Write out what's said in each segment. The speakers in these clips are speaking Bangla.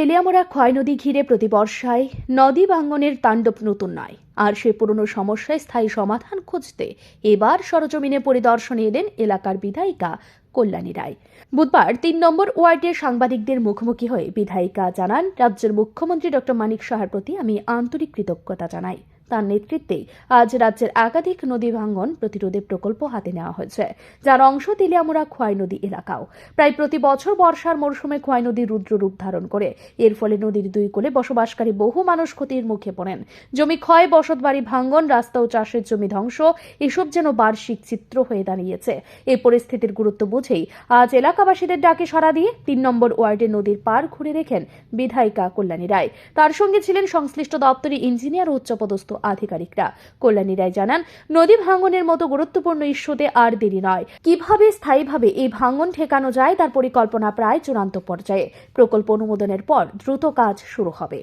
তেলিয়ামোড়া ক্ষয় নদী ঘিরে প্রতি বর্ষায় নদী বাঙ্গনের তাণ্ডব নতুন নয়। আর সে পুরনো সমস্যায় স্থায়ী সমাধান খুঁজতে এবার সরজমিনে পরিদর্শনে এলেন এলাকার বিধায়িকা কল্যাণী রায়। বুধবার তিন নম্বর ওয়ার্ডের সাংবাদিকদের মুখোমুখি হয়ে বিধায়িকা জানান, রাজ্যের মুখ্যমন্ত্রী ডক্টর মানিক সাহার প্রতি আমি আন্তরিক কৃতজ্ঞতা জানাই। তার নেতৃত্বে আজ রাজ্যের একাধিক নদী ভাঙ্গন প্রতিরোধে প্রকল্প হাতে নেওয়া হয়েছে। যার অংশ তেলিয়ামুড়া খোয়াই নদী এলাকাও। প্রায় প্রতি বছর বর্ষার মরশুমে খোয়াই নদী রুদ্র রূপ ধারণ করে। এর ফলে নদীর দুই কোলে বসবাসকারী বহু মানুষ ক্ষতির মুখে পড়েন। জমি ক্ষয়, বসতবাড়ি ভাঙ্গন, রাস্তা ও চাষের জমি ধ্বংস, এসব যেন বার্ষিক চিত্র হয়ে দাঁড়িয়েছে। এই পরিস্থিতির গুরুত্ব বুঝেই আজ এলাকাবাসীদের ডাকে সাড়া দিয়ে তিন নম্বর ওয়ার্ডে নদীর পার ঘুরে রেখেন বিধায়িকা কল্যাণী রায়। তার সঙ্গে ছিলেন সংশ্লিষ্ট দপ্তরি ইঞ্জিনিয়ার ও উচ্চপদস্থ আধিকারিকরা। কল্যাণী রায় জানান, নদী ভাঙ্গনের মতো গুরুত্বপূর্ণ ইস্যুতে আর দেরি নয়। কীভাবে, স্থায়ীভাবে এই ভাঙ্গন ঠেকানো যায় তার পরিকল্পনা প্রায় চূড়ান্ত পর্যায়ে। প্রকল্প অনুমোদনের পর দ্রুত কাজ শুরু হবে।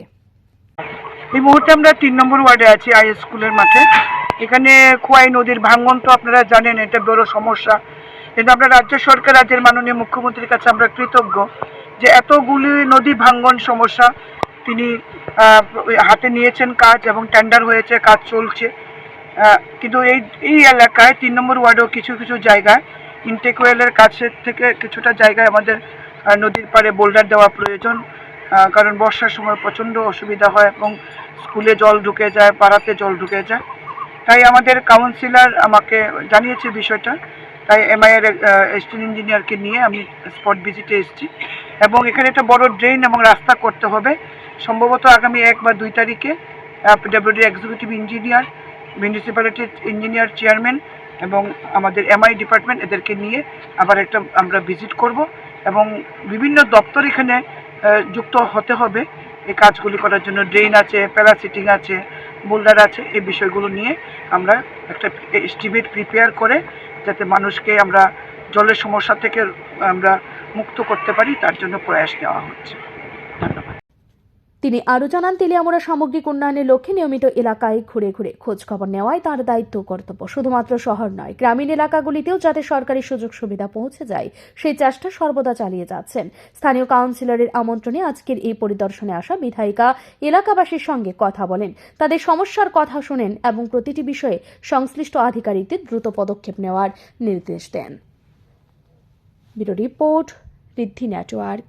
এই মুহূর্তে আমরা তিন নম্বর ওয়ার্ডে আছি, আই স্কুলের মাঠে। এখানে খোয়াই নদীর ভাঙ্গন তো আপনারা জানেন, এটা বড় সমস্যা। কিন্তু আমরা রাজ্য সরকার, রাজ্যের মাননীয় মুখ্যমন্ত্রীর কাছে আমরা কৃতজ্ঞ যে এতগুলি নদী ভাঙ্গন সমস্যা তিনি হাতে নিয়েছেন কাজ এবং টেন্ডার হয়েছে, কাজ চলছে। কিন্তু এই এই এলাকায় তিন নম্বর ওয়ার্ডেও কিছু কিছু জায়গায় ইনটেক কাছের থেকে কিছুটা জায়গায় আমাদের নদীর পাড়ে বোল্ডার দেওয়া প্রয়োজন। কারণ বর্ষার সময় প্রচণ্ড অসুবিধা হয় এবং স্কুলে জল ঢুকে যায়, পাড়াতে জল ঢুকে যায়। তাই আমাদের কাউন্সিলর আমাকে জানিয়েছে বিষয়টা। তাই এমআইয়ের এস্টিন ইঞ্জিনিয়ারকে নিয়ে আমি স্পট ভিজিটে এসেছি। এবং এখানে একটা বড় ড্রেন এবং রাস্তা করতে হবে। সম্ভবত আগামী এক বা দুই তারিখে ডব্লিউডি এক্সিকিউটিভ ইঞ্জিনিয়ার মিউনিসিপ্যালিটির ইঞ্জিনিয়ার চেয়ারম্যান এবং আমাদের এমআই ডিপার্টমেন্ট এদেরকে নিয়ে আবার একটা আমরা ভিজিট করব এবং বিভিন্ন দপ্তর এখানে যুক্ত হতে হবে। এই কাজগুলি করার জন্য ড্রেন আছে, প্যারাসিটিং আছে, বোল্ডার আছে, এই বিষয়গুলো নিয়ে আমরা একটা এস্টিমেট প্রিপেয়ার করে যাতে মানুষকে আমরা জলের সমস্যা থেকে আমরা মুক্ত করতে পারি, তার জন্য প্রয়াস নেওয়া হচ্ছে। ধন্যবাদ। তিনি আরও জানান, তেলিয়ামোড়া সামগ্রিক উন্নয়নের লক্ষ্যে নিয়মিত এলাকায় ঘুরে ঘুরে খোঁজ খবর নেওয়াই তার দায়িত্ব কর্তব্য। শুধুমাত্র শহর নয়, গ্রামীণ এলাকাগুলিতেও যাতে সরকারি সুযোগ সুবিধা পৌঁছে যায়, সেই চেষ্টা সর্বদা চালিয়ে যাচ্ছেন। স্থানীয় কাউন্সিলরের আমন্ত্রণে আজকের এই পরিদর্শনে আসা বিধায়িকা এলাকাবাসীর সঙ্গে কথা বলেন। তাদের সমস্যার কথা শোনেন এবং প্রতিটি বিষয়ে সংশ্লিষ্ট আধিকারিকদের দ্রুত পদক্ষেপ নেওয়ার নির্দেশ দেন। Bureau report, Riddhi network.